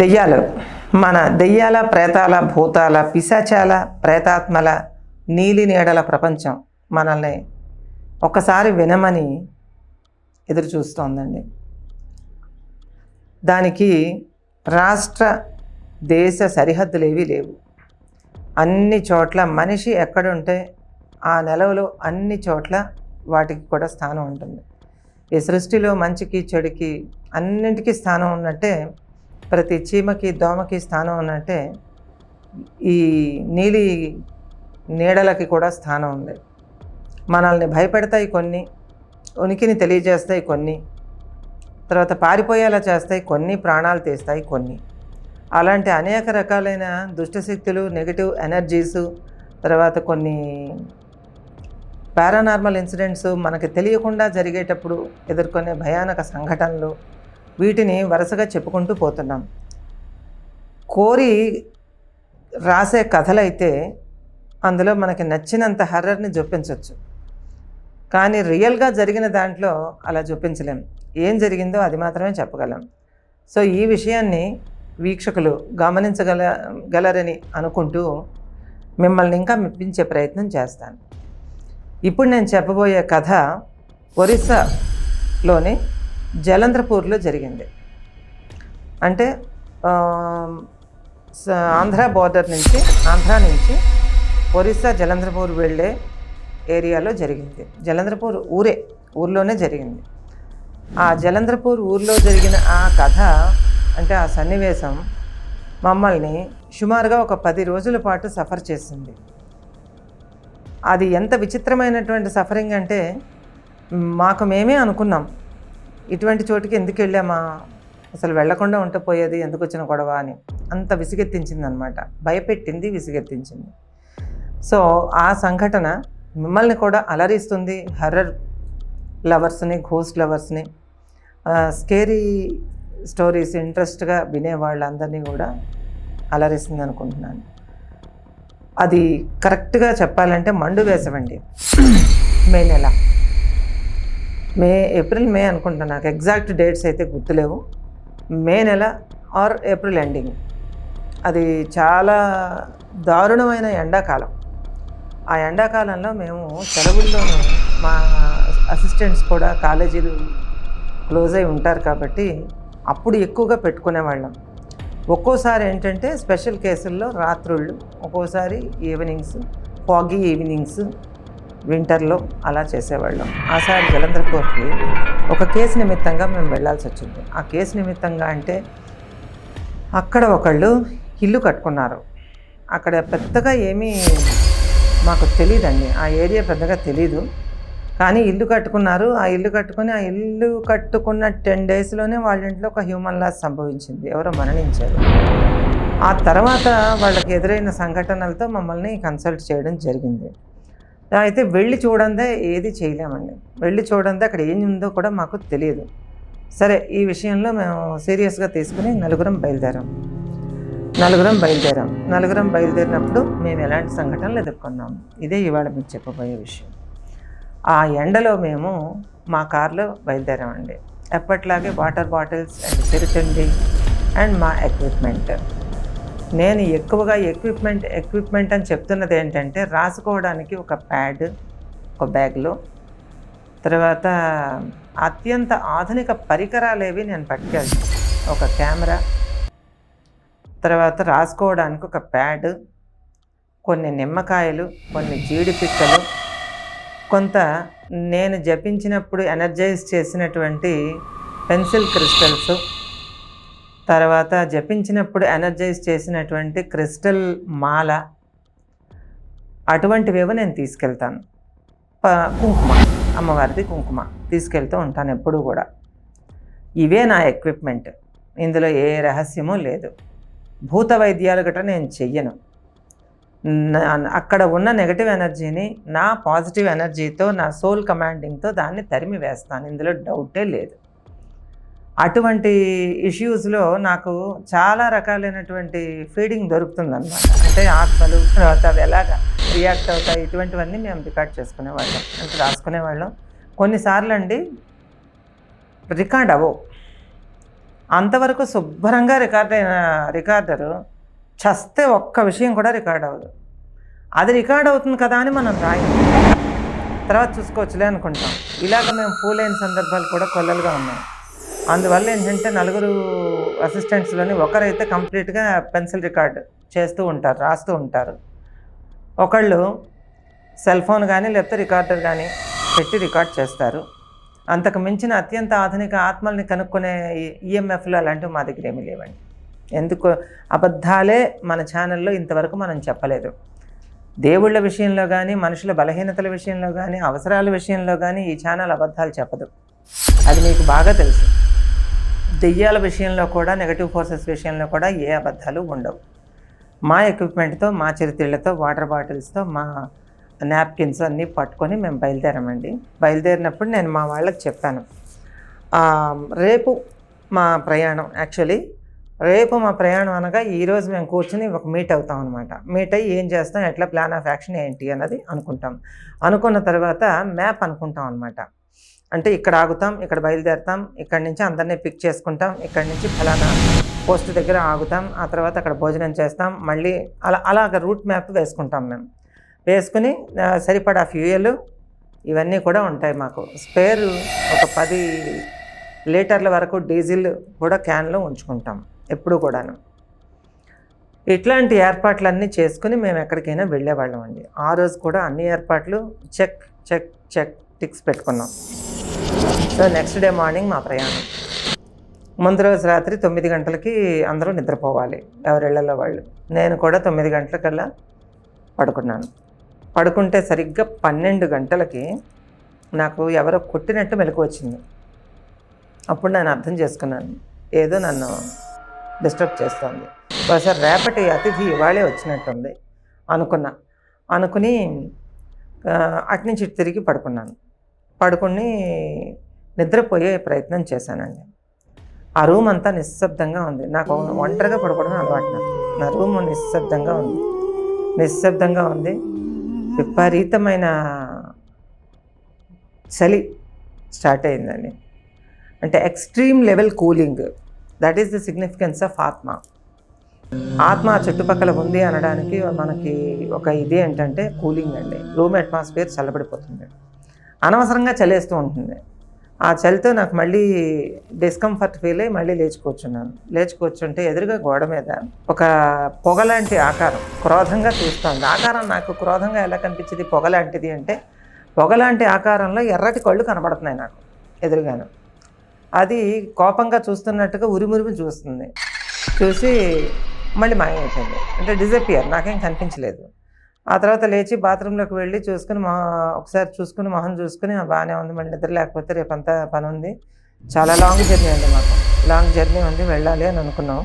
దెయ్యాలు. మన దెయ్యాల ప్రేతాల భూతాల పిశాచాల ప్రేతాత్మల నీలి నీడల ప్రపంచం మనల్ని ఒక్కసారి వినమని ఎదురు చూస్తోందండి. దానికి రాష్ట్ర దేశ సరిహద్దులు ఏవీ లేవు. అన్ని చోట్ల మనిషి ఎక్కడుంటే ఆ నెలవులో అన్ని చోట్ల వాటికి కూడా స్థానం ఉంటుంది. ఈ సృష్టిలో మంచికి చెడుకి అన్నింటికీ స్థానం ఉన్నట్టే ప్రతి చీమకి దోమకి స్థానం ఉన్నట్టే ఈ నీలి నీడలకి కూడా స్థానం ఉంది. మనల్ని భయపెడతాయి కొన్ని ఉనికిని తెలియజేస్తాయి కొన్ని తర్వాత పారిపోయేలా చేస్తాయి కొన్ని ప్రాణాలు తీస్తాయి కొన్ని. అలాంటి అనేక రకాలైన దుష్టశక్తులు నెగిటివ్ ఎనర్జీస్ తర్వాత కొన్ని పారానార్మల్ ఇన్సిడెంట్స్ మనకి తెలియకుండా జరిగేటప్పుడు ఎదుర్కొనే భయానక సంఘటనలు వీటిని వరుసగా చెప్పుకుంటూ పోతున్నాం. కోరి రాసే కథలైతే అందులో మనకి నచ్చినంత హర్రర్ని చూపించవచ్చు కానీ రియల్గా జరిగిన దాంట్లో అలా చూపించలేం ఏం జరిగిందో అది మాత్రమే చెప్పగలం. సో ఈ విషయాన్ని వీక్షకులు గమనించగల గలరని అనుకుంటూ మిమ్మల్ని ఇంకా మెప్పించే ప్రయత్నం చేస్తాను. ఇప్పుడు నేను చెప్పబోయే కథ ఒరిస్సాలోని జలంధ్రపూర్లో జరిగింది. అంటే స- ఆంధ్ర బార్డర్ నుంచి ఆంధ్ర నుంచి ఒరిస్సా జలంధ్రపూర్ వెళ్ళే ఏరియాలో జరిగింది. జలంధ్రపూర్ ఊరే ఊర్లోనే జరిగింది. ఆ జలంధ్రపూర్ ఊర్లో జరిగిన ఆ కథ అంటే ఆ సన్నివేశం మమ్మల్ని సుమారుగా ఒక పది రోజుల పాటు సఫర్ చేసింది. అది ఎంత విచిత్రమైనటువంటి సఫరింగ్ అంటే మాకు మేమే అనుకున్నాం. ఇటువంటి చోటుకి ఎందుకు వెళ్ళామా? అసలు వెళ్ళకుండా ఉంటే పోయేది ఎందుకు వచ్చిన గొడవ అని అంత విసిగెత్తించింది అనమాట భయపెట్టింది విసిగెత్తించింది. సో ఆ సంఘటన మిమ్మల్ని కూడా అలరిస్తుంది హర్రర్ లవర్స్ని ఘోస్ట్ లవర్స్ని. స్కేరీ స్టోరీస్ ఇంట్రెస్ట్గా వినే వాళ్ళందరినీ కూడా అలరిస్తుంది అనుకుంటున్నాను. అది కరెక్ట్గా చెప్పాలంటే మండు వేసవండి. మే నెల. మే ఏప్రిల్ మే అనుకుంటాను నాకు. ఎగ్జాక్ట్ డేట్స్ అయితే గుర్తులేవు. మే నెల ఆర్ ఏప్రిల్ ఎండింగ్ అది చాలా దారుణమైన ఎండాకాలం. ఆ ఎండాకాలంలో మేము సెలవుల్లోనూ మా అసిస్టెంట్స్ కూడా కాలేజీలు క్లోజ్ అయి ఉంటారు కాబట్టి అప్పుడు ఎక్కువగా పెట్టుకునేవాళ్ళం. ఒక్కోసారి ఏంటంటే స్పెషల్ కేసుల్లో రాత్రుళ్ళు ఒక్కోసారి ఈవినింగ్స్ ఫాగీ ఈవినింగ్స్ వింటర్లో అలా చేసేవాళ్ళం. ఆసారి జలంధర్పూర్కి ఒక కేసు నిమిత్తంగా మేము వెళ్ళాల్సి వచ్చింది. ఆ కేసు నిమిత్తంగా అంటే అక్కడ ఒకళ్ళు ఇల్లు కట్టుకున్నారు. అక్కడ పెద్దగా ఏమీ మాకు తెలియదండి ఆ ఏరియా పెద్దగా తెలీదు. కానీ ఇల్లు కట్టుకున్నారు. ఆ ఇల్లు కట్టుకుని ఆ ఇల్లు కట్టుకున్న టెన్ డేస్లోనే వాళ్ళ ఇంట్లో ఒక హ్యూమన్ లాస్ సంభవించింది. ఎవరో మరణించారు. ఆ తర్వాత వాళ్ళకి ఎదురైన సంఘటనలతో మమ్మల్ని కన్సల్ట్ చేయడం జరిగింది. అయితే వెళ్ళి చూడందే ఏది చేయలేమండి. వెళ్ళి చూడందే అక్కడ ఏం ఉందో కూడా మాకు తెలియదు. సరే ఈ విషయంలో మేము సీరియస్గా తీసుకుని నలుగురం బయలుదేరాం. నలుగురం బయలుదేరాం. నలుగురం బయలుదేరినప్పుడు మేము ఎలాంటి సంఘటనలు ఎదుర్కొన్నాం? ఇదే ఇవాళ మీకు చెప్పబోయే విషయం. ఆ ఎండలో మేము మా కారులో బయలుదేరామండి. ఎప్పట్లాగే వాటర్ బాటిల్స్ అండ్ చిరుతిండి అండ్ మా ఎక్విప్మెంట్. నేను ఎక్కువగా ఎక్విప్మెంట్ ఎక్విప్మెంట్ అని చెప్తున్నది ఏంటంటే రాసుకోవడానికి ఒక ప్యాడ్ ఒక బ్యాగ్లో తర్వాత అత్యంత ఆధునిక పరికరాలేవి నేను పట్టుకెళ్తాను ఒక కెమెరా తర్వాత రాసుకోవడానికి ఒక ప్యాడ్ కొన్ని నిమ్మకాయలు కొన్ని జీడిపిక్కలు. కొంత నేను జపించినప్పుడు ఎనర్జైజ్ చేసినటువంటి పెన్సిల్ క్రిస్టల్స్ తర్వాత జపించినప్పుడు ఎనర్జైజ్ చేసినటువంటి క్రిస్టల్ మాల అటువంటివేవో నేను తీసుకెళ్తాను. ప- కుంకుమ. అమ్మవారిది కుంకుమ. తీసుకెళ్తూ ఉంటాను ఎప్పుడూ కూడా. ఇవే నా ఎక్విప్మెంట్ ఇందులో ఏ రహస్యమూ లేదు. భూత వైద్యాలు గట్రా నేను చెయ్యను. నా- అక్కడ ఉన్న నెగటివ్ ఎనర్జీని నా పాజిటివ్ ఎనర్జీతో నా సోల్ కమాండింగ్తో దాన్ని తరిమి వేస్తాను ఇందులో డౌటే లేదు. అటువంటి ఇష్యూస్లో నాకు చాలా రకాలైనటువంటి ఫీడింగ్ దొరుకుతుందన్నమాట. అంటే ఆత్మలు తర్వాత అవి ఎలాగ రియాక్ట్ అవుతాయి ఇటువంటివన్నీ మేము రికార్డ్ చేసుకునేవాళ్ళం. అంటే రాసుకునేవాళ్ళం. కొన్నిసార్లు అండి రికార్డ్ అవ్వవు. అంతవరకు శుభ్రంగా రికార్డ్ అయిన రికార్డరు చస్తే ఒక్క విషయం కూడా రికార్డ్ అవ్వదు. అది రికార్డ్ అవుతుంది కదా అని మనం రాయం తర్వాత చూసుకోవచ్చులే అనుకుంటాం. ఇలాగ మేము ఫూల్ అయిన సందర్భాలు కూడా కొల్లలుగా ఉన్నాయి. అందువల్ల ఏంటంటే నలుగురు అసిస్టెంట్స్లోని ఒకరైతే కంప్లీట్గా పెన్సిల్ రికార్డ్ చేస్తూ ఉంటారు రాస్తూ ఉంటారు. ఒకళ్ళు సెల్ ఫోన్ కానీ లేకపోతే రికార్డర్ కానీ పెట్టి రికార్డ్ చేస్తారు. అంతకు మించిన అత్యంత ఆధునిక ఆత్మల్ని కనుక్కునే ఈఎంఎఫ్లు అలాంటివి మా దగ్గర ఏమీ లేవండి. ఎందుకు? అబద్ధాలే మన ఛానల్లో ఇంతవరకు మనం చెప్పలేదు. దేవుళ్ళ విషయంలో కానీ మనుషుల బలహీనతల విషయంలో కానీ అవసరాల విషయంలో కానీ ఈ ఛానల్ అబద్ధాలు చెప్పదు. అది మీకు బాగా తెలుసు. దెయ్యాల విషయంలో కూడా నెగటివ్ ఫోర్సెస్ విషయంలో కూడా ఏ అబద్ధాలు ఉండవు. మా ఎక్విప్మెంట్తో మా చిరుతిళ్ళతో వాటర్ బాటిల్స్తో మా నాప్కిన్స్ అన్నీ పట్టుకొని మేము బయలుదేరామండి. బయలుదేరినప్పుడు నేను మా వాళ్ళకి చెప్పాను రేపు మా ప్రయాణం యాక్చువల్లీ రేపు మా ప్రయాణం అనగా ఈరోజు మేము కూర్చుని ఒక మీట్ అవుతాం అనమాట మీట్ అయ్యి ఏం చేస్తాం ఎట్లా ప్లాన్ ఆఫ్ యాక్షన్ ఏంటి అన్నది అనుకుంటాం. అనుకున్న తర్వాత మ్యాప్ అనుకుంటాం అనమాట అంటే ఇక్కడ ఆగుతాం ఇక్కడ బయలుదేరుతాం ఇక్కడ నుంచి అందరినీ పిక్ చేసుకుంటాం ఇక్కడ నుంచి ఫలానా పోస్ట్ దగ్గర ఆగుతాం ఆ తర్వాత అక్కడ భోజనం చేస్తాం మళ్ళీ అలా అలాగ రూట్ మ్యాప్ వేసుకుంటాం మేము. వేసుకుని సరిపడా ఫ్యూయల్ ఇవన్నీ కూడా ఉంటాయి మాకు. స్పేర్ ఒక పది లీటర్ల వరకు డీజిల్ కూడా క్యాన్లో ఉంచుకుంటాం ఎప్పుడు కూడాను. ఇట్లాంటి ఏర్పాట్లన్నీ చేసుకుని మేము ఎక్కడికైనా వెళ్ళేవాళ్ళం అండి ఆ రోజు కూడా అన్ని ఏర్పాట్లు చెక్ చెక్ చెక్ టిక్స్ పెట్టుకున్నాం. సో నెక్స్ట్ డే మార్నింగ్ మా ప్రయాణం. ముందు రోజు రాత్రి తొమ్మిది గంటలకి అందరూ నిద్రపోవాలి ఎవరిళ్ళలో వాళ్ళు. నేను కూడా తొమ్మిది గంటలకల్లా పడుకున్నాను. పడుకుంటే సరిగ్గా పన్నెండు గంటలకి నాకు ఎవరో కొట్టినట్టు మెలకు వచ్చింది. అప్పుడు నేను అర్థం చేసుకున్నాను ఏదో నన్ను డిస్టర్బ్ చేస్తుంది. బహుశా రేపటి అతిథి ఇవాళే వచ్చినట్టుంది అనుకున్నా. అనుకుని అటు నుంచి ఇటు తిరిగి పడుకున్నాను. పడుకుని నిద్రపోయే ప్రయత్నం చేశానండి. ఆ రూమ్ అంతా నిశ్శబ్దంగా ఉంది. నాకు ఒంటరిగా పడుకోవడం అలవాటు నాకు. నా రూమ్ నిశ్శబ్దంగా ఉంది. నిశ్శబ్దంగా ఉంది. విపరీతమైన చలి స్టార్ట్ అయిందండి. అంటే extreme level cooling. That is the significance of ఆత్మ. ఆత్మ చుట్టుపక్కల ఉంది అనడానికి మనకి ఒక ఇది ఏంటంటే కూలింగ్ అండి. రూమ్ అట్మాస్ఫియర్ చల్లబడిపోతుంది. అనవసరంగా చలేస్తూ ఉంటుంది. ఆ చలితో నాకు మళ్ళీ డిస్కంఫర్ట్ ఫీల్ అయ్యి మళ్ళీ లేచి కూర్చున్నాను లేచి కూర్చుంటే ఎదురుగా గోడ మీద ఒక పొగలాంటి ఆకారం క్రోధంగా చూస్తుంది. ఆకారం నాకు క్రోధంగా ఎలా కనిపించింది? పొగలాంటిది అంటే పొగలాంటి ఆకారంలో ఎర్రటి కళ్ళు కనబడుతున్నాయి నాకు ఎదురుగాను. అది కోపంగా చూస్తున్నట్టుగా ఉరిమురిమి చూస్తుంది. చూసి మళ్ళీ మాయమైపోయింది. అంటే డిజపియర్ నాకేం కనిపించలేదు. ఆ తర్వాత లేచి బాత్రూంలోకి వెళ్ళి చూసుకుని మొహ ఒకసారి చూసుకుని మొహం చూసుకుని బాగానే ఉంది. మళ్ళీ నిద్ర లేకపోతే రేపంతా పని ఉంది చాలా లాంగ్ జర్నీ అండి మాకు. లాంగ్ జర్నీ ఉంది వెళ్ళాలి అని అనుకున్నాం.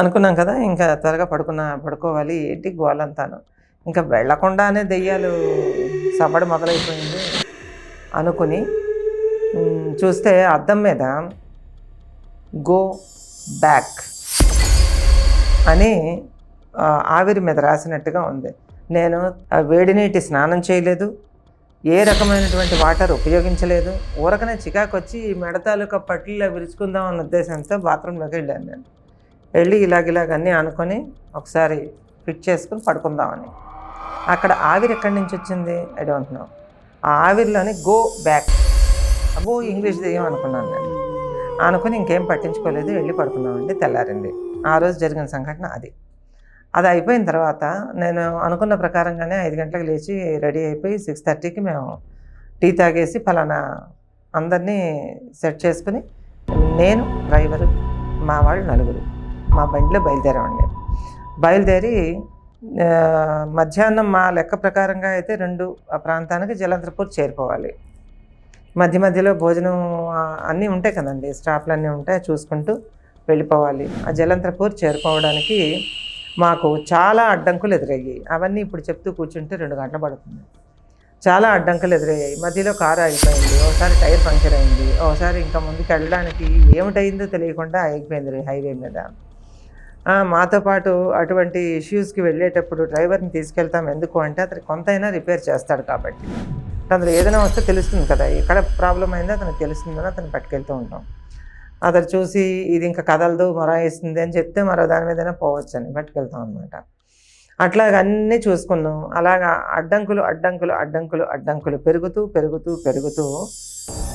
అనుకున్నాం కదా ఇంకా త్వరగా పడుకున్న పడుకోవాలి. ఏంటి గోలంతాను. ఇంకా వెళ్ళకుండానే దెయ్యాలు సవ్వడం మొదలైపోయింది అనుకుని చూస్తే అద్దం మీద గో బ్యాక్ అని ఆవిరి మీద రాసినట్టుగా ఉంది. నేను వేడి నీటి స్నానం చేయలేదు. ఏ రకమైనటువంటి వాటర్ ఉపయోగించలేదు. ఊరకనే చికాకు వచ్చి ఈ మెడ తాలూకా పట్టిలో విరుచుకుందాం అన్న ఉద్దేశంతో బాత్రూంలోకి వెళ్ళాను నేను. వెళ్ళి ఇలాగ ఇలాగ అనుకొని ఒకసారి ఫిట్ చేసుకుని పడుకుందామని. అక్కడ ఆవిరి ఎక్కడి నుంచి వచ్చింది? ఐ డోంట్ నో ఆ ఆవిరిలోని గో బ్యాక్ అబ్బో ఇంగ్లీష్ దెయ్యం అనుకున్నాను నేను. అనుకుని ఇంకేం పట్టించుకోలేదు. వెళ్ళి పడుకున్నామండి తెల్లారింది. ఆ రోజు జరిగిన సంఘటన అది. అది అయిపోయిన తర్వాత నేను అనుకున్న ప్రకారంగానే ఐదు గంటలకు లేచి రెడీ అయిపోయి సిక్స్ థర్టీకి మేము టీ తాగేసి ఫలానా అందరినీ సెట్ చేసుకుని నేను డ్రైవరు మా వాళ్ళు నలుగురు మా బండిలో బయలుదేరామండి. బయలుదేరి మధ్యాహ్నం మా లెక్క ప్రకారంగా అయితే రెండు ఆ ప్రాంతానికి జలంధ్రపూర్ చేరుకోవాలి. మధ్య మధ్యలో భోజనం అన్నీ ఉంటాయి కదండి స్టాఫ్లు అన్నీ ఉంటాయి చూసుకుంటూ వెళ్ళిపోవాలి. ఆ జలంధ్రపూర్ చేరుకోవడానికి మాకు చాలా అడ్డంకులు ఎదురయ్యాయి. అవన్నీ ఇప్పుడు చెప్తూ కూర్చుంటే రెండు గంటలు పడుతుంది. చాలా అడ్డంకులు ఎదురయ్యాయి. మధ్యలో కారు ఆగిపోయింది. ఒకసారి టైర్ పంక్చర్ అయింది. ఒకసారి ఇంకా ముందుకు వెళ్ళడానికి ఏమిటైందో తెలియకుండా ఆగిపోయింది హైవే మీద. మాతో పాటు అటువంటి ఇష్యూస్కి వెళ్ళేటప్పుడు డ్రైవర్ని తీసుకెళ్తాం ఎందుకు అంటే అతను కొంతైనా రిపేర్ చేస్తాడు కాబట్టి. అందులో ఏదైనా వస్తే తెలుస్తుంది కదా. ఎక్కడ ప్రాబ్లం అయిందో అతనికి తెలుస్తుందని అతను పట్టుకెళ్తూ ఉంటాం. అతను చూసి ఇది ఇంకా కదలదు మొరాయిస్తుంది అని చెప్తే మరో దాని మీదనే పోవచ్చు అని పట్టుకెళ్తాం అనమాట అట్లాగ అన్నీ చూసుకున్నాం. అలాగా అడ్డంకులు అడ్డంకులు అడ్డంకులు అడ్డంకులు పెరుగుతూ పెరుగుతూ పెరుగుతూ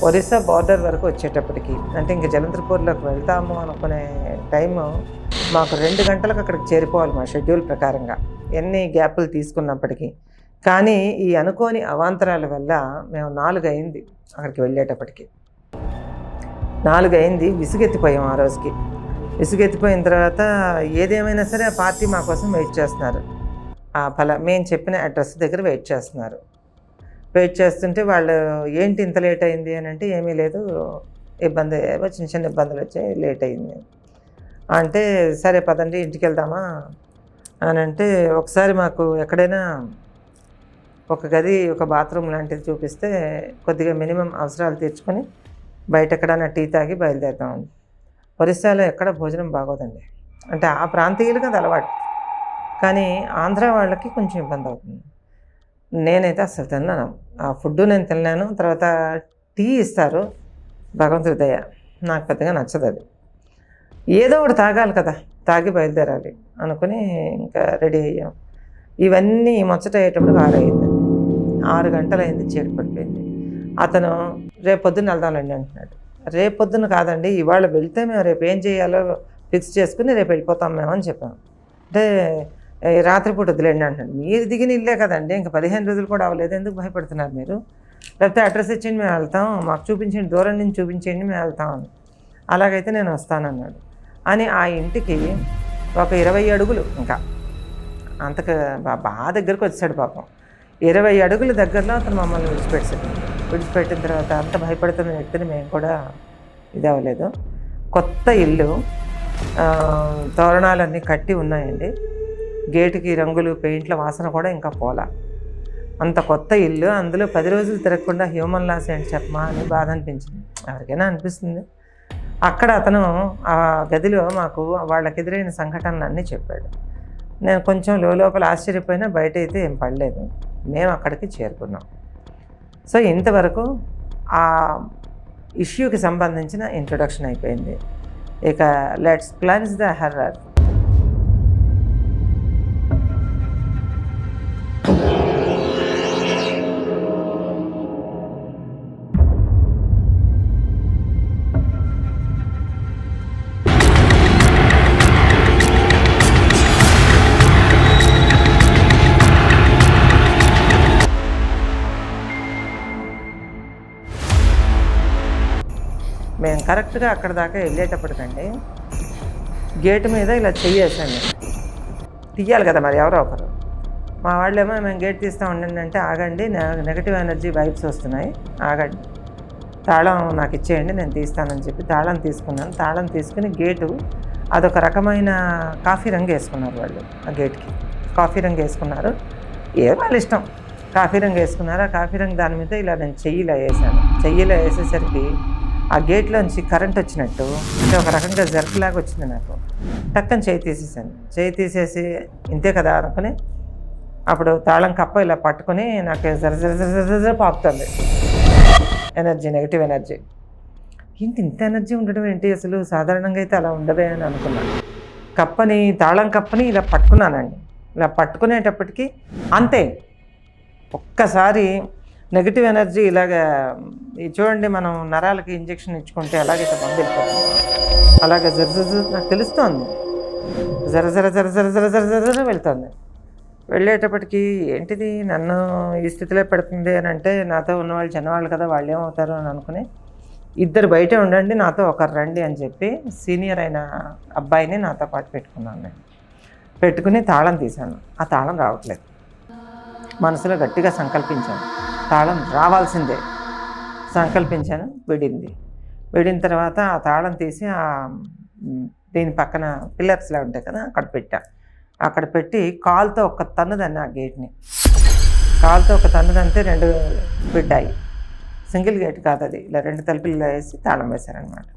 ఒరిస్సా బార్డర్ వరకు వచ్చేటప్పటికి అంటే ఇంక జలంధ్రపూర్లోకి వెళ్తాము అనుకునే టైము మాకు రెండు గంటలకు అక్కడికి చేరిపోవాలి మా షెడ్యూల్ ప్రకారంగా. ఎన్ని గ్యాపులు తీసుకున్నప్పటికీ. కానీ ఈ అనుకోని అవాంతరాల వల్ల మేము నాలుగు అయింది అక్కడికి వెళ్ళేటప్పటికి. నాలుగు అయింది విసుగెత్తిపోయాం ఆ రోజుకి. విసుగెత్తిపోయిన తర్వాత ఏదేమైనా సరే ఆ పార్టీ మా కోసం వెయిట్ చేస్తున్నారు. ఆ ఫల మేము చెప్పిన అడ్రస్ దగ్గర వెయిట్ చేస్తున్నారు. వెయిట్ చేస్తుంటే వాళ్ళు ఏంటి ఇంత లేట్ అయింది? అని అంటే ఏమీ లేదు ఇబ్బంది చిన్న చిన్న ఇబ్బందులు వచ్చాయి లేట్ అయింది. అంటే సరే పదండి ఇంటికి వెళ్దామా? అని అంటే ఒకసారి మాకు ఎక్కడైనా ఒక గది ఒక బాత్రూమ్ లాంటిది చూపిస్తే కొద్దిగా మినిమం అవసరాలు తీర్చుకొని బయట ఎక్కడైనా టీ తాగి బయలుదేరుతాం ఒరిస్సాలో ఎక్కడ భోజనం బాగోదండి. అంటే ఆ ప్రాంతీయులకి అది అలవాటు. కానీ ఆంధ్ర వాళ్ళకి కొంచెం ఇబ్బంది అవుతుంది. నేనైతే అసలు తిన్నాను ఆ ఫుడ్ నేను తిన్నాను తర్వాత టీ ఇస్తారు. భగవంతుడి దయ. నాకు పెద్దగా నచ్చదు అది. ఏదో ఒకటి తాగాలి కదా. తాగి బయలుదేరాలి అనుకుని ఇంకా రెడీ అయ్యాం. ఇవన్నీ ముచ్చట అయ్యేటప్పుడు ఆరు అయింది ఆరు గంటలు అయింది చీకటి పడిపోయింది. అతను రేపు పొద్దున్న వెళ్దామండి అంటున్నాడు. రేపు పొద్దున్న కాదండి ఇవాళ వెళ్తే మేము రేపు ఏం చేయాలో ఫిక్స్ చేసుకుని రేపు వెళ్ళిపోతాం మేము అని చెప్పాం. అంటే రాత్రిపూట వదిలేండి అంటున్నాడు. మీరు దిగిన ఇల్లే కదండి ఇంకా పదిహేను రోజులు కూడా అవ్వలేదు. ఎందుకు భయపడుతున్నారు మీరు? లేకపోతే అడ్రస్ ఇచ్చింది మేము వెళ్తాం. మాకు చూపించండి దూరం నుంచి చూపించండి మేము వెళ్తాం అని. అలాగైతే నేను వస్తానన్నాడు. అని ఆ ఇంటికి ఒక ఇరవై అడుగులు ఇంకా. అంతకు బా- బాగా దగ్గరకు వచ్చాడు పాపం. ఇరవై అడుగుల దగ్గరలో అతను మమ్మల్ని విడిచిపెట్టాడు. విడిచిపెట్టిన తర్వాత అంత భయపడుతున్న వ్యక్తిని మేము కూడా ఇది అవ్వలేదు. కొత్త ఇల్లు తోరణాలన్నీ కట్టి ఉన్నాయండి. గేటుకి రంగులు పెయింట్ల వాసన కూడా ఇంకా పోలా. అంత కొత్త ఇల్లు అందులో పది రోజులు తిరగకుండా హ్యూమన్ లాస్ ఏంటి చెప్పమా అని బాధ అనిపించింది. ఎవరికైనా అనిపిస్తుంది. అక్కడ అతను ఆ గదిలో మాకు వాళ్ళకి ఎదురైన సంఘటనలన్నీ చెప్పాడు. నేను కొంచెం లోపల ఆశ్చర్యపోయినా బయట అయితే ఏం పడలేదు. మేము అక్కడికి చేరుకున్నాం. సో ఇంతవరకు ఆ ఇష్యూకి సంబంధించిన ఇంట్రొడక్షన్ అయిపోయింది. ఇక లెట్స్ ప్లాన్స్ ద హర్రర్ కరెక్ట్గా అక్కడ దాకా వెళ్ళేటప్పటికండి గేట్ మీద ఇలా చెయ్యేసాను తీయాలి కదా మరి ఎవరో ఒకరు. మా వాళ్ళేమో మేము గేట్ తీస్తూ ఉండండి అంటే ఆగండి నెగటివ్ ఎనర్జీ వైబ్స్ వస్తున్నాయి ఆగండి. తాళం నాకు ఇచ్చేయండి నేను తీస్తానని చెప్పి తాళం తీసుకున్నాను. తాళం తీసుకుని గేటు అదొక రకమైన కాఫీ రంగు వేసుకున్నారు వాళ్ళు ఆ గేట్కి. కాఫీ రంగు వేసుకున్నారు. ఏ వాళ్ళ ఇష్టం? కాఫీ రంగు వేసుకున్నారు? ఆ కాఫీ రంగు దాని మీద ఇలా నేను చెయ్యిలా వేసాను. చెయ్యిలా వేసేసరికి ఆ గేట్లోంచి కరెంట్ వచ్చినట్టు అంటే ఒక రకంగా జర్క్లాగా వచ్చింది నాకు. టక్కని చేయి తీసేసాను చేయి తీసేసి ఇంతే కదా అనుకుని అప్పుడు తాళం కప్ప ఇలా పట్టుకొని నాకు జర జర జర జర జర పాకుతుంది. ఎనర్జీ నెగిటివ్ ఎనర్జీ ఏంటి ఇంత ఎనర్జీ ఉండడం ఏంటి? అసలు సాధారణంగా అయితే అలా ఉండదే అని అనుకున్నాను కప్పని తాళం కప్పని ఇలా పట్టుకున్నానండి. ఇలా పట్టుకునేటప్పటికి అంతే. ఒక్కసారి నెగిటివ్ ఎనర్జీ ఇలాగ చూడండి మనం నరాలకి ఇంజెక్షన్ ఇచ్చుకుంటే అలాగే మంది వెళ్ళిపోతుంది అలాగే జర నాకు తెలుస్తోంది. జర జర జర జర జర జర జర వెళ్తుంది. వెళ్ళేటప్పటికి ఏంటిది నన్ను ఈ స్థితిలో పెడుతుంది అని అంటే నాతో ఉన్నవాళ్ళు చిన్నవాళ్ళు కదా వాళ్ళు ఏమవుతారు అని అనుకుని ఇద్దరు బయటే ఉండండి నాతో ఒకరు రండి అని చెప్పి సీనియర్ అయిన అబ్బాయిని నాతో పాటు పెట్టుకున్నాను నేను. పెట్టుకుని తాళం తీశాను. ఆ తాళం రావట్లేదు. మనసులో గట్టిగా సంకల్పించాను. తాళం రావాల్సిందే. సంకల్పించాను విడింది. విడిన తర్వాత ఆ తాళం తీసి ఆ దీని పక్కన పిల్లర్స్లా ఉంటాయి కదా అక్కడ పెట్టా. అక్కడ పెట్టి కాలుతో ఒక తన్నుదాన్ని ఆ గేట్ని. కాలుతో ఒక తన్నుదంతే రెండు బిడ్డాయి సింగిల్ గేట్ కాదు అది. ఇలా రెండు తలుపులు వేసి తాళం వేశారనమాట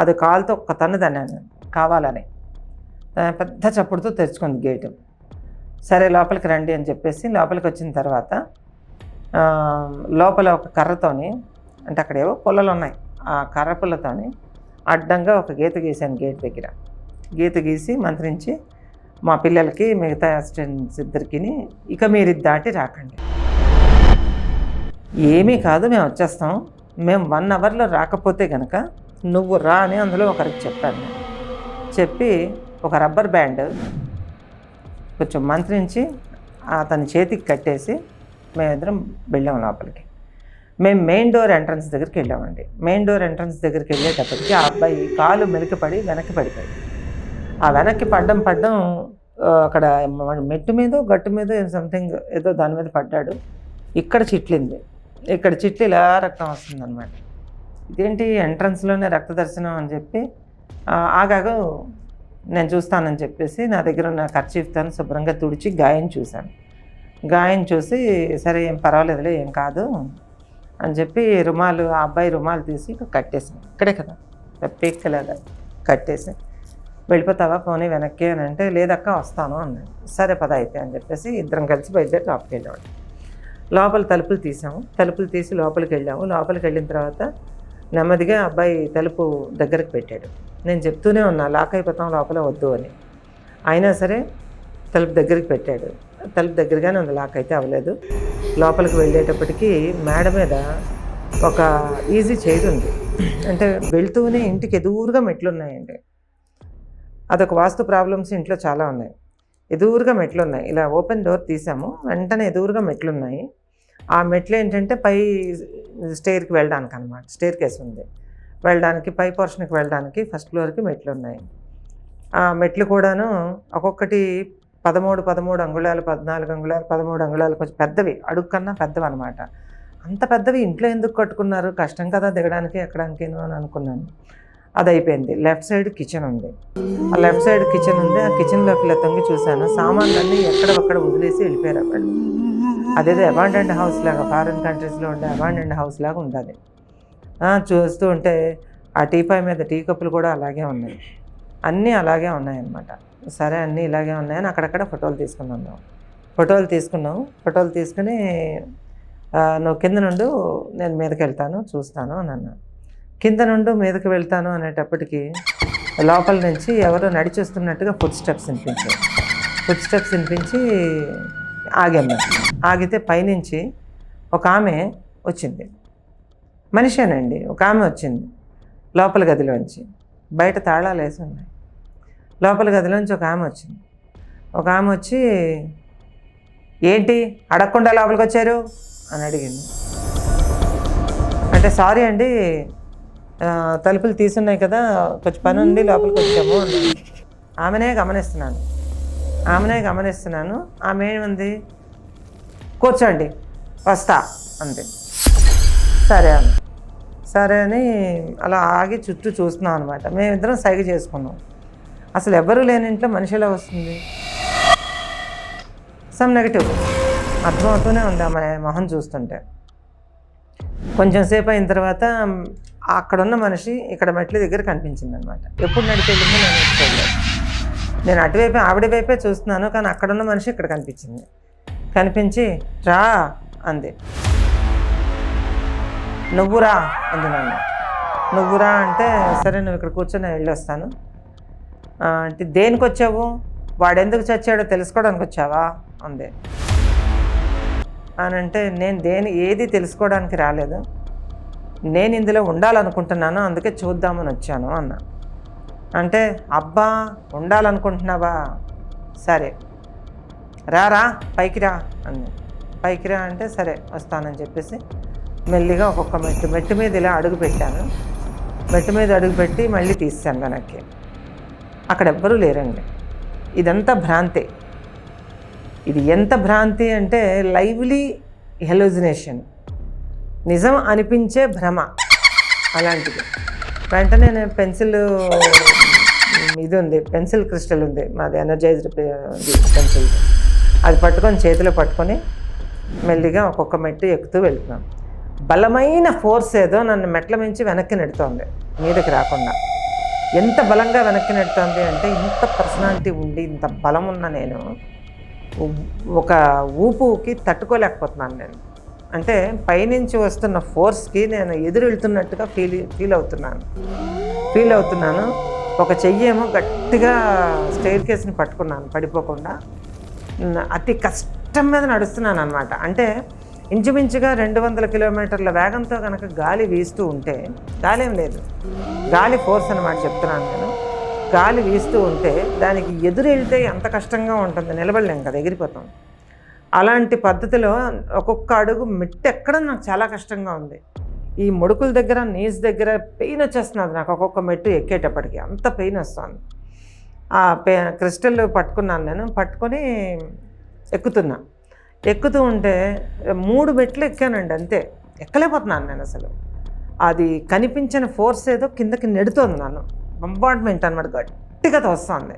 అది కాల్తో ఒక్క తన్నుదాన్ని కావాలని. పెద్ద చప్పుడుతో తెరుచుకుంది గేటు. సరే లోపలికి రండి అని చెప్పేసి లోపలికి వచ్చిన తర్వాత లోపల ఒక కర్రతోని అంటే అక్కడ ఏవో పుల్లలు ఉన్నాయి ఆ కర్ర పుల్లతోని అడ్డంగా ఒక గీత గీశాను గేట్ దగ్గర. గీత గీసి మంత్రించి మా పిల్లలకి మిగతా స్టూడెంట్స్ ఇద్దరికి ఇక మీరు ఇది దాటి రాకండి. ఏమీ కాదు మేము వచ్చేస్తాం. మేము వన్ అవర్లో రాకపోతే కనుక నువ్వు రా అని అందులో ఒకరికి చెప్పాను చెప్పి ఒక రబ్బర్ బ్యాండ్ కొంచెం మంత్రించి అతని చేతికి కట్టేసి మేమిద్దరం వెళ్ళాం లోపలికి. మేము మెయిన్ డోర్ ఎంట్రన్స్ దగ్గరికి వెళ్ళామండి. మెయిన్ డోర్ ఎంట్రన్స్ దగ్గరికి వెళ్ళేటప్పటికి ఆ అబ్బాయి కాలు మెలికపడి వెనక్కి పడిపోయింది ఆ వెనక్కి పడ్డం పడ్డం అక్కడ మెట్టు మీద గట్టు మీద సంథింగ్ ఏదో దాని మీద పడ్డాడు. ఇక్కడ చిట్లింది. ఇక్కడ చిట్లు ఇలా రక్తం వస్తుంది అనమాట ఇదేంటి ఎంట్రన్స్లోనే రక్త దర్శనం అని చెప్పి ఆగాగు నేను చూస్తానని చెప్పేసి నా దగ్గర ఉన్న ఖర్చీఫ్తాను శుభ్రంగా తుడిచి గాయం చూశాను. గాయం చూసి సరే ఏం పర్వాలేదులే ఏం కాదు అని చెప్పి రుమాలు ఆ అబ్బాయి రుమాలు తీసి కట్టేసాను ఇక్కడే కదా పీక్కలేదా కట్టేసి వెళ్ళిపోతావా పోనీ వెనక్కి అని అంటే లేదక్క వస్తాను అన్నాడు. సరే పద అయితే అని చెప్పేసి ఇద్దరం కలిసి బయలుదేరి లోపలికి వెళ్ళాడు లోపల తలుపులు తీసాము. తలుపులు తీసి లోపలికి వెళ్ళాము. లోపలికి వెళ్ళిన తర్వాత నెమ్మదిగా అబ్బాయి తలుపు దగ్గరకు పెట్టాడు. నేను చెప్తూనే ఉన్నా లాక్ అయిపోతాం లోపల వద్దు అని. అయినా సరే తలుపు దగ్గరికి పెట్టాడు. తలుపు దగ్గరగానే ఉంది లాక్ అయితే అవ్వలేదు. లోపలికి వెళ్ళేటప్పటికి మేడ మీద ఒక ఈజీ చైర్ ఉంది. అంటే వెళ్తూనే ఇంటికి ఎదురుగా మెట్లు ఉన్నాయండి అదొక వాస్తు ప్రాబ్లమ్స్ ఇంట్లో చాలా ఉన్నాయి. ఎదురుగా మెట్లు ఉన్నాయి ఇలా ఓపెన్ డోర్ తీసాము వెంటనే ఎదురుగా మెట్లు ఉన్నాయి ఆ మెట్లు ఏంటంటే పై స్టేర్కి వెళ్ళడానికి అనమాట స్టేర్ కేస్ ఉంది. వెళ్ళడానికి పై పోర్షన్కి వెళ్ళడానికి ఫస్ట్ ఫ్లోర్కి మెట్లు ఉన్నాయి ఆ మెట్లు కూడాను ఒక్కొక్కటి పదమూడు పదమూడు అంగుళాలు పద్నాలుగు అంగుళాలు పదమూడు అంగుళాలు కొంచెం పెద్దవి అడుగు కన్నా పెద్దవి అనమాట అంత పెద్దవి ఇంట్లో ఎందుకు కట్టుకున్నారు? కష్టం కదా దిగడానికి ఎక్కడానికి అని అనుకున్నాను. అది అయిపోయింది లెఫ్ట్ సైడ్ కిచెన్ ఉంది. ఆ లెఫ్ట్ సైడ్ కిచెన్ ఉంది. ఆ కిచెన్లోకి ఇలా తొంగి చూశాను. సామాన్లన్నీ ఎక్కడొక్కడ వదిలేసి వెళ్ళిపోయారు వాళ్ళు. అదేదో అబాండెంట్ హౌస్ లాగా ఫారిన్ కంట్రీస్లో ఉండే అబాండెంట్ హౌస్ లాగా ఉంటుంది చూస్తూ ఉంటే ఆ టీపాయ్ మీద టీ కప్పులు కూడా అలాగే ఉన్నాయి. అన్నీ అలాగే ఉన్నాయన్నమాట. సరే అన్నీ ఇలాగే ఉన్నాయని అక్కడక్కడ ఫోటోలు తీసుకున్నాం మేము. ఫోటోలు తీసుకున్నాం. ఫోటోలు తీసుకుని నువ్వు కింద నుండి నేను మీదకి వెళ్తాను చూస్తాను అని అన్నా కింద నుండి మీదకి వెళ్తాను అనేటప్పటికీ లోపల నుంచి ఎవరో నడిచొస్తున్నట్టుగా ఫుడ్ స్టెప్స్ వినిపించాయి ఫుడ్ స్టెప్స్ వినిపించి ఆగాం ఆగితే పైనుంచి ఒక ఆమె వచ్చింది. మనిషేనండి. ఒక ఆమె వచ్చింది లోపల గదిలోంచి. బయట తాళాలు వేసి ఉన్నాయి. లోపల గదిలోంచి ఒక ఆమె వచ్చింది. ఒక ఆమె వచ్చి ఏంటి? అడగకుండా లోపలికి వచ్చారు? అని అడిగింది. అంటే సారీ అండి తలుపులు తీసున్నాయి కదా కొంచెం పని ఉంది లోపలికి వచ్చాము ఆమెనే గమనిస్తున్నాను. ఆమెనే గమనిస్తున్నాను. ఆమె ఏముంది? కూర్చోండి వస్తా అంతే సరే అని సరే అని అలా ఆగి చుట్టూ చూస్తున్నాం అనమాట మేమిద్దరం సైగ చేసుకున్నాం. అసలు ఎవ్వరూ లేని ఇంట్లో మనిషి ఎలా వస్తుంది? సమ్ నెగటివ్ అర్థమవుతూనే ఉంది ఆమె మొహం చూస్తుంటే. కొంచెం సేపు అయిన తర్వాత అక్కడున్న మనిషి ఇక్కడ మెట్ల దగ్గర కనిపించింది అనమాట ఎప్పుడు నడిచేళ్ళిందో నేను నేర్చుకోలేదు నేను అటువైపే ఆవిడ వైపే చూస్తున్నాను కానీ అక్కడున్న మనిషి ఇక్కడ కనిపించింది. కనిపించి రా అంది. నువ్వురా అంది నన్ను. నువ్వురా అంటే సరే నువ్వు ఇక్కడ కూర్చొని వెళ్ళి వెళ్ళొస్తాను. అంటే దేనికి వచ్చావు వాడు ఎందుకు చచ్చాడో తెలుసుకోవడానికి వచ్చావా అంది. అని అంటే నేను దేని ఏది తెలుసుకోవడానికి రాలేదు. నేను ఇందులో ఉండాలనుకుంటున్నాను అందుకే చూద్దామని వచ్చాను అన్న. అంటే అబ్బా ఉండాలనుకుంటున్నావా? సరే. రా రా పైకి రా అంది. పైకి రా అంటే సరే వస్తానని చెప్పేసి మెల్లిగా ఒక్కొక్క మెట్టు మెట్టు మీద ఇలా అడుగు పెట్టాను. మెట్టు మీద అడుగు పెట్టి మళ్ళీ తీసాను వెనక్కి. అక్కడ ఎవ్వరూ లేరండి. ఇదంతా భ్రాంతే. ఇది ఎంత భ్రాంతి అంటే లైవ్లీ హెలోజినేషన్. నిజం అనిపించే భ్రమ అలాంటిది. వెంటనే నేను పెన్సిల్ ఇది ఉంది పెన్సిల్ క్రిస్టల్ ఉంది. మాది ఎనర్జైజ్డ్ పెన్సిల్. అది పట్టుకొని చేతిలో పట్టుకొని మెల్లిగా ఒక్కొక్క మెట్టు ఎక్కుతూ వెళ్తున్నాం. బలమైన ఫోర్స్ ఏదో నన్ను మెట్ల మించి వెనక్కి నెడుతోంది. మీదకి రాకుండా. ఎంత బలంగా వెనక్కి నెడుతుంది అంటే ఇంత పర్సనాలిటీ ఉండి ఇంత బలం ఉన్న నేను ఒక ఊపుకి తట్టుకోలేకపోతున్నాను నేను. అంటే పైనుంచి వస్తున్న ఫోర్స్కి నేను ఎదురు వెళ్తున్నట్టుగా ఫీల్ ఫీల్ అవుతున్నాను. ఫీల్ అవుతున్నాను. ఒక చెయ్యి ఏమో గట్టిగా స్టైర్ కేసుని పట్టుకున్నాను పడిపోకుండా. అతి కష్టం మీద నడుస్తున్నాను అనమాట అంటే ఇంచుమించుగా రెండు వందల కిలోమీటర్ల వేగంతో కనుక గాలి వీస్తూ ఉంటే గాలి ఏం లేదు. గాలి ఫోర్స్ అనమాట చెప్తున్నాను నేను. గాలి వీస్తూ ఉంటే దానికి ఎదురెళ్తే ఎంత కష్టంగా ఉంటుంది నిలబడలేం కదా ఎగిరిపోతాం. అలాంటి పద్ధతిలో ఒక్కొక్క అడుగు మెట్టెక్కడం నాకు చాలా కష్టంగా ఉంది. ఈ ముడుకుల దగ్గర నీస్ దగ్గర పెయిన్ వచ్చేస్తున్నది నాకు ఒక్కొక్క మెట్టు ఎక్కేటప్పటికి. అంత పెయిన్ వస్తుంది. ఆ పే క్రిస్టల్ పట్టుకున్నాను నేను పట్టుకొని ఎక్కుతున్నా. ఎక్కుతూ ఉంటే మూడు మెట్లు ఎక్కానండి అంతే. ఎక్కలేకపోతున్నాను నేను అసలు. అది కనిపించిన ఫోర్స్ ఏదో కిందకి నెడుతోంది నన్ను. కంపార్ట్మెంట్ అనమాట గట్టిగా తోస్తుంది.